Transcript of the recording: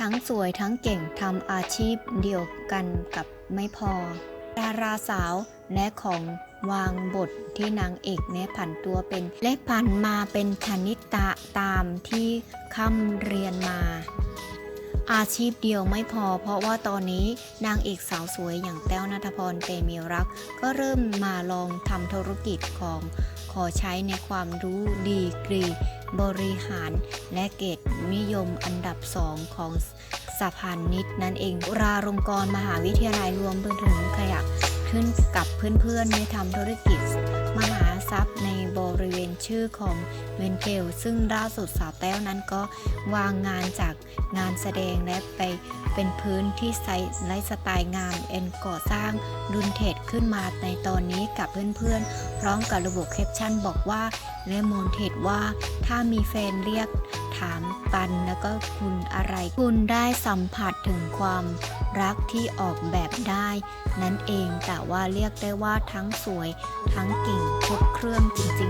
ทั้งสวยทั้งเก่งทำอาชีพเดียวกันกับไม่พอ ดาราสาวและของวางบทที่นางเอกเนี่ยผันตัวเป็น และผันมาเป็นชนิตะตามที่ค่ำเรียนมา อาชีพเดียวไม่พอ เพราะว่าตอนนี้นางเอกสาวสวยอย่างแต้วนัทพรเตมีรัก ก็เริ่มมาลองทำธุรกิจของขอใช้ในความรู้ดีกรี บริหาร และเกตนิยมอันดับสองของสะพานนิตนั่นเอง ราลงกรณ์มหาวิทยาลัยรวมไปถึงขยักขึ้นกับเพื่อนๆในทำธุรกิจ ชื่อของเวนเกลซึ่งล่าสุดสาวแต้วนั้นก็วางงานจากงานแสดงและไปเป็นพื้นที่ไซส์ไลฟ์สไตล์งามเอ็นก่อสร้างดุนเทจขึ้นมาในตอนนี้กับเพื่อนๆ พร้อมกับระบุแคปชั่นบอกว่าและโมนเทจว่าถ้ามีแฟนเรียกถามปันแล้วก็คุณอะไร คุณได้สัมผัสถึงความรักที่ออกแบบได้ นั่นเองแต่ว่าเรียกได้ว่าทั้งสวย ทั้งเก่งครบเครื่องจริง